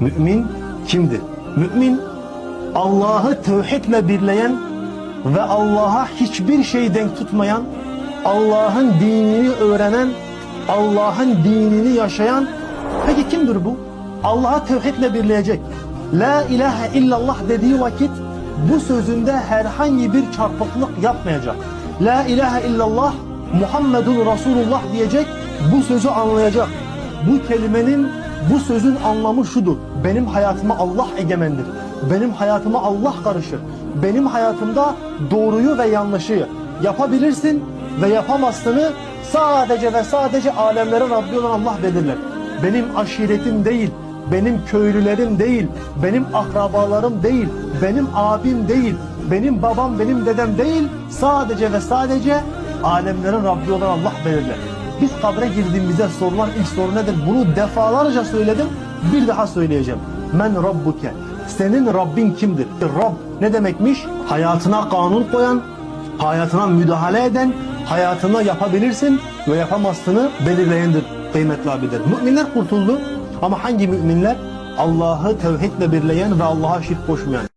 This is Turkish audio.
Mümin kimdir? Mümin Allah'ı tevhidle birleyen ve Allah'a hiçbir şey denk tutmayan, Allah'ın dinini öğrenen, Allah'ın dinini yaşayan. Peki kimdir bu? Allah'a tevhidle birleyecek. La ilahe illallah dediği vakit bu sözünde herhangi bir çarpıklık yapmayacak. La ilahe illallah Muhammedun Resulullah diyecek, bu sözü anlayacak. Bu kelimenin, bu sözün anlamı şudur. Benim hayatıma Allah egemendir. Benim hayatıma Allah karışır. Benim hayatımda doğruyu ve yanlışı yapabilirsin ve yapamazsını sadece ve sadece alemlerin Rabbi olan Allah belirler. Benim aşiretim değil, benim köylülerim değil, benim akrabalarım değil, benim abim değil, benim babam, benim dedem değil, sadece ve sadece alemlerin Rabbi olan Allah belirler. Biz kabre girdiğimizde sorulan ilk soru nedir? Bunu defalarca söyledim, bir daha söyleyeceğim. Men Rabbuke. Senin Rabbin kimdir? Rab ne demekmiş? Hayatına kanun koyan, hayatına müdahale eden, hayatına yapabilirsin ve yapamazsını belirleyendir kıymetli abiler. Müminler kurtuldu ama hangi müminler? Allah'ı tevhidle birleyen ve Allah'a şirk koşmayan.